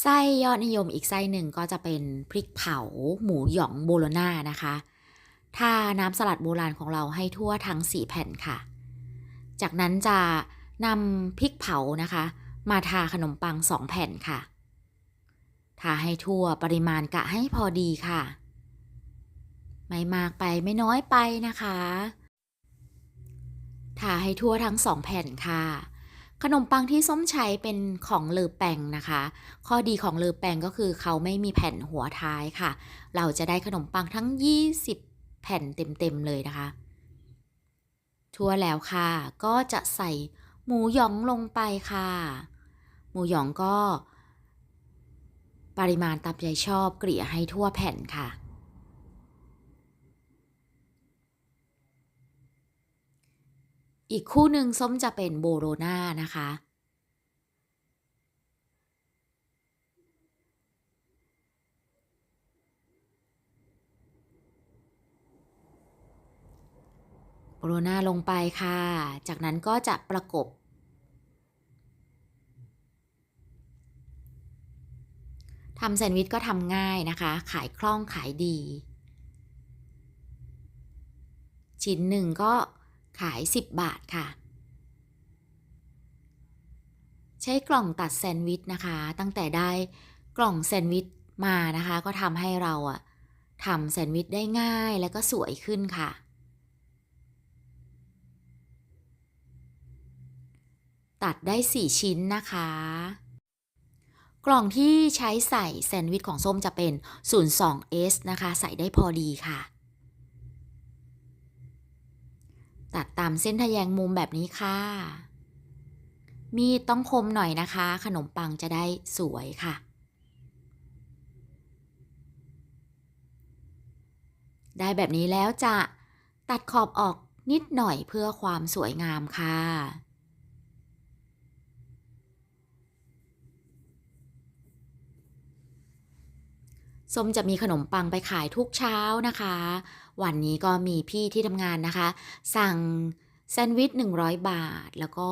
ไส้ยอดนิยมอีกไส้หนึ่งก็จะเป็นพริกเผาหมูหยองโบโลน่านะคะทาน้ำสลัดโบราณของเราให้ทั่วทั้ง 4 แผ่นค่ะ จากนั้นจะนำพริกเผานะคะ มาทาขนมปัง 2 แผ่นค่ะ ทาให้ทั่วปริมาณกะให้พอดีค่ะ ไม่มากไปไม่น้อยไปนะคะ ทาให้ทั่วทั้งสองแผ่นค่ะ ขนมปังที่ส้มใช้เป็นของเลอแปงนะคะ ข้อดีของเลอแปงก็คือเขาไม่มีแผ่นหัวท้ายค่ะ เราจะได้ขนมปังทั้ง 20 แผ่นเต็มๆเลยนะคะทั่วแล้วค่ะ ก็จะใส่หมูหยองลงไปค่ะ หมูหยองก็ ปริมาณตามใจชอบเกลี่ยให้ทั่วแผ่นค่ะ อีกคู่หนึ่งส้มจะเป็นโบโรนานะคะ โบโรนาลงไปค่ะ จากนั้นก็จะประกบ ทำแซนด์วิชก็ทำง่ายนะคะ ขายคล่องขายดี ชิ้นหนึ่งก็ ขาย 10 บาทค่ะ ใช้กล่องตัดแซนด์วิชนะคะ ตั้งแต่ได้กล่องแซนด์วิชมานะคะ ก็ทำให้เราอะทำแซนด์วิชได้ง่ายและก็สวยขึ้นค่ะ ตัดได้ 4 ชิ้นนะคะ กล่องที่ใช้ใส่แซนด์วิชของส้มจะเป็น 02S นะคะ ใส่ได้พอดีค่ะ ตัดตามเส้นทะแยงมุมแบบนี้ค่ะ มีดต้องคมหน่อยนะคะ ขนมปังจะได้สวยค่ะ ได้แบบนี้แล้วจะตัดขอบออกนิดหน่อยเพื่อความสวยงามค่ะ ส้มจะมีขนมปังไปขายทุกเช้านะคะ วันนี้ก็มีพี่ที่ทำงานนะคะ สั่งแซนด์วิช 100 บาทแล้วก็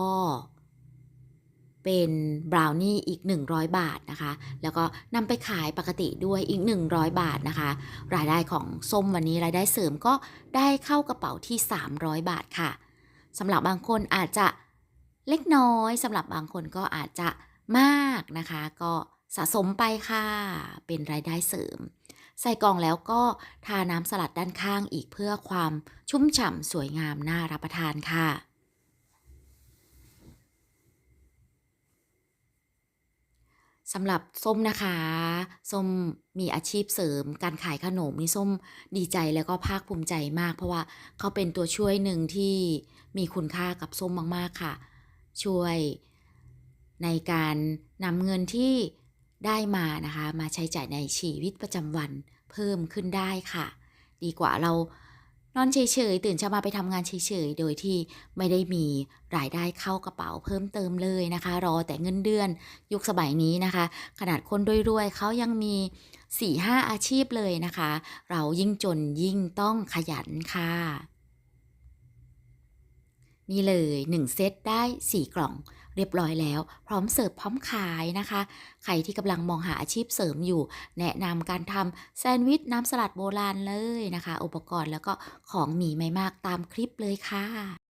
เป็นบราวนี่อีก 100 บาทนะคะ แล้วก็นำไปขายปกติด้วยอีก 100 บาทนะคะ รายได้ของส้มวันนี้รายได้เสริมก็ได้เข้ากระเป๋าที่ 300 บาทค่ะสำหรับบางคนอาจจะเล็กน้อยสำหรับบางคนก็อาจจะมากนะคะ ก็ สะสมไปค่ะ เป็นรายได้เสริม ใส่กล่องแล้วก็ทาน้ำสลัดด้านข้างอีกเพื่อความชุ่มฉ่ำสวยงามน่ารับประทานค่ะสำหรับส้มนะคะ ส้มมีอาชีพเสริม การขายขนมนี่ส้มดีใจแล้วก็ภาคภูมิใจมาก เพราะว่าเขาเป็นตัวช่วยหนึ่งที่มีคุณค่ากับส้มมาก ๆ ค่ะ ช่วยในการนำเงินที่ ได้มานะคะ มาใช้จ่ายในชีวิตประจำวันเพิ่มขึ้นได้ค่ะ ดีกว่าเรานอนเฉยๆตื่นเช้ามาไปทำงานเฉยๆ โดยที่ไม่ได้มีรายได้เข้ากระเป๋าเพิ่มเติมเลยนะคะ รอแต่เงินเดือนยุคสมัยนี้นะคะ ขนาดคนรวยๆเขายังมี4-5อาชีพเลยนะคะ เรายิ่งจนยิ่งต้องขยันค่ะ นี่เลย 1 เซตได้ 4 กล่อง เรียบร้อยแล้ว พร้อมเสิร์ฟพร้อมขายนะคะ ใครที่กำลังมองหาอาชีพเสริมอยู่ แนะนำการทำแซนด์วิชน้ำสลัดโบราณเลยนะคะ อุปกรณ์แล้วก็ของมีไม่มากตามคลิปเลยค่ะ